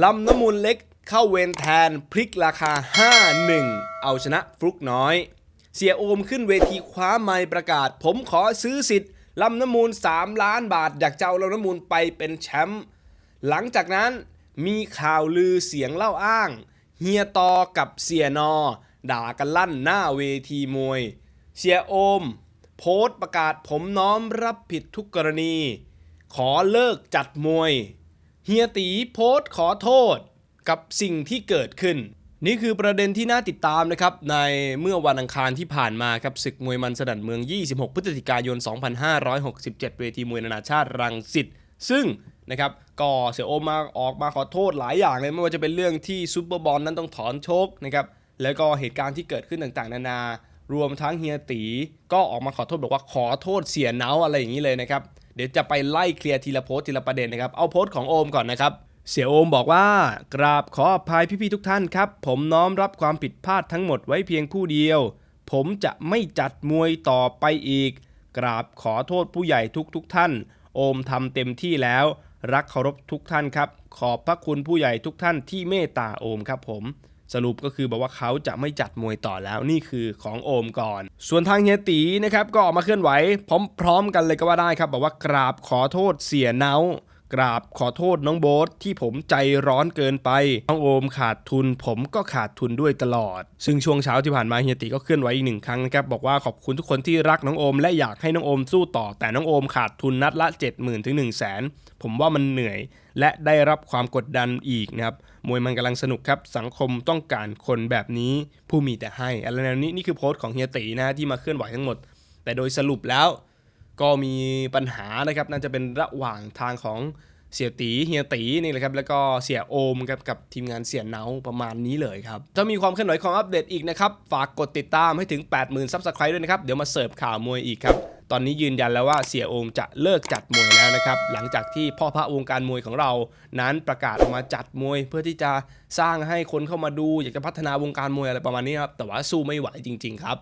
ลำน้ำมูลเล็กเข้าเวรแทนพลิกราคา 5-1 เอาชนะฟลุกน้อย เสียโอมขึ้นเวทีคว้าไม้ประกาศ ผมขอซื้อสิทธิ์ลำน้ำมูล 3 ล้านบาท อยากจะเอาลำน้ำมูลไปเป็นแชมป์หลังจากนั้นมีข่าวลือเสียงเล่าอ้าง เฮียตอกับเสียนอ ด่ากันลั่นหน้าเวทีมวย เสียโอม โพสต์ประกาศผมน้อมรับผิดทุกกรณี ขอเลิกจัดมวย เฮียตีโพสต์ขอโทษกับสิ่งที่เกิดขึ้น นี่คือประเด็นที่น่าติดตามนะครับ ในเมื่อวันอังคารที่ผ่านมาครับศึกมวยมันสนั่นเมือง 26 พฤศจิกายน 2567 เวทีมวยนานาชาติรังสิตซึ่งนะครับก็เสียโอมมาออกมาขอโทษหลายอย่างเลย ไม่ว่าจะเป็นเรื่องที่ซูเปอร์บอลนั้นต้องถอนโชคนะครับแล้วก็เหตุการณ์ที่เกิดขึ้นต่างๆ นานารวมทั้งเฮียตีก็ออกมาขอโทษบอกว่าขอโทษเสียเนาอะไรอย่างนี้เลยนะครับ เดี๋ยวจะไปไล่เคลียร์ทีละโพสทีละประเด็นนะครับ เอาโพสของโอมก่อนนะครับ เสียโอมบอกว่ากราบขออภัยพี่ๆทุกท่านครับ ผมน้อมรับความผิดพลาดทั้งหมดไว้เพียงผู้เดียว ผมจะไม่จัดมวยต่อไปอีก กราบขอโทษผู้ใหญ่ทุกๆทท่าน โอมทำเต็มที่แล้ว รักเคารพทุกท่านครับ ขอบพระคุณผู้ใหญ่ทุกท่านที่เมตตาโอมครับผม สรุปก็คือบอกว่าเขาจะไม่จัดมวยต่อแล้วนี่คือของโอมก่อน ส่วนทางเฮียตีนะครับก็ออกมาเคลื่อนไหวพร้อม ๆ กันเลยก็ว่าได้ครับบอกว่ากราบขอโทษเสียเนา กราบขอโทษน้องโบ๊ทที่ผมใจร้อนเกินไป น้องโอมขาดทุน ผมก็ขาดทุนด้วยตลอด ซึ่งช่วงเช้าที่ผ่านมาเฮียตีก็เคลื่อนไหวอีกหนึ่งครั้งนะครับบอกว่าขอบคุณทุกคนที่รักน้องโอม และอยากให้น้องโอมสู้ต่อ แต่น้องโอมขาดทุนนัดละ 70,000ถึง1 0 0 0 0แสนผมว่ามันเหนื่อย และได้รับความกดดันอีกนะครับมวยมันกำลังสนุกครับสังคมต้องการคนแบบนี้ผู้มีแต่ให้อะไรแนวนี้นี่คือโพสต์ของเฮียตีนะที่มาเคลื่อนไหวทั้งหมด แต่โดยสรุปแล้ว ก็มีปัญหานะครับน่าจะเป็นระหว่างทางของเสียตีเฮียตีนี่แหละครับแล้วก็เสียโอมครับกับทีมงานเสียเนาประมาณนี้เลยครับถ้ามีความเคลื่อนไหวของอัปเดตอีกนะครับ ฝากกดติดตามให้ถึง 80,000ซับสไครต์ด้วยนะครับ เดี๋ยวมาเสิร์ฟข่าวมวยอีกครับ ตอนนี้ยืนยันแล้วว่าเสียโอมจะเลิกจัดมวยแล้วนะครับ หลังจากที่พ่อพระวงการมวยของเรา นั้นประกาศออกมาจัดมวย เพื่อที่จะสร้างให้คนเข้ามาดู อยากจะพัฒนาวงการมวยอะไรประมาณนี้ครับแต่ว่าสู้ไม่ไหวจริง ๆ ครับ